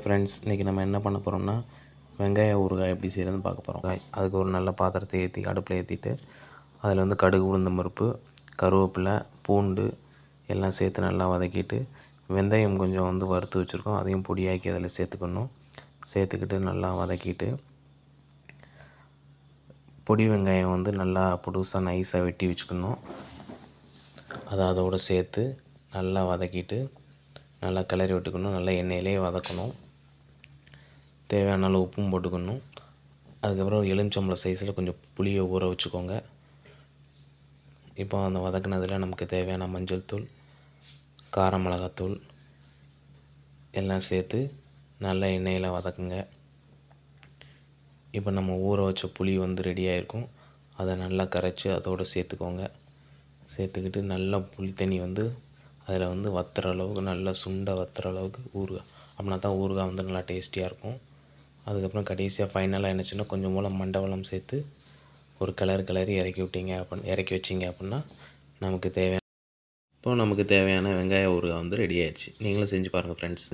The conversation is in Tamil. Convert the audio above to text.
ஃப்ரெண்ட்ஸ் இன்றைக்கி நம்ம என்ன பண்ண போகிறோம்னா வெங்காய ஊறுகாய் எப்படி செய்கிறதுன்னு பார்க்க போகிறோம் அதுக்கு ஒரு நல்ல பாத்திரத்தை ஏற்றி அடுப்பில் ஏற்றிட்டு அதில் வந்து கடுகு உளுந்தம் பருப்பு கருவேப்பிலை பூண்டு எல்லாம் சேர்த்து நல்லா வதக்கிட்டு வெந்தயம் கொஞ்சம் வந்து வறுத்து வச்சுருக்கோம். அதையும் பொடியாக்கி அதில் சேர்த்துக்கணும். சேர்த்துக்கிட்டு நல்லா வதக்கிட்டு பொடி வெங்காயம் வந்து நல்லா புதுசாக நைஸாக வெட்டி வச்சுக்கணும். அதை அதோடு சேர்த்து நல்லா வதக்கிட்டு நல்லா கிளறி விட்டுக்கணும். நல்லா எண்ணெயிலே வதக்கணும். தேவையான அளவு உப்பும் போட்டுக்கணும். அதுக்கப்புறம் எலுமிச்சம்பழம் சைஸில் கொஞ்சம் புளியை ஊற வச்சுக்கோங்க. இப்போ அந்த வதக்குனதில் நமக்கு தேவையான மஞ்சள் தூள் கார மிளகாத்தூள் எல்லாம் சேர்த்து நல்லா எண்ணெயில் வதக்குங்க. இப்போ நம்ம ஊற வச்ச புளி வந்து ரெடி ஆகிருக்கும் அதை நல்லா கரைச்சி அதோடு சேர்த்துக்கோங்க. சேர்த்துக்கிட்டு நல்லா புளி தண்ணி வந்து அதில் வந்து வத்துற அளவுக்கு நல்லா சுண்டை வத்துற அளவுக்கு ஊறுகாய். அப்படின்னா தான் ஊறுகாய் வந்து நல்லா டேஸ்டியாக இருக்கும். அதுக்கப்புறம் கடைசியாக ஃபைனலாக என்னச்சுன்னா கொஞ்சம் மூலம் மண்டவளம் சேர்த்து ஒரு கலர் கலரி இறக்கி விட்டீங்க அப்படின் இறக்கி வச்சிங்க அப்படின்னா நமக்கு தேவையான இப்போது நமக்கு தேவையான வெங்காய ஊறுகாய் வந்து ரெடி ஆயிடுச்சு. நீங்களும் செஞ்சு பாருங்கள் ஃப்ரெண்ட்ஸ்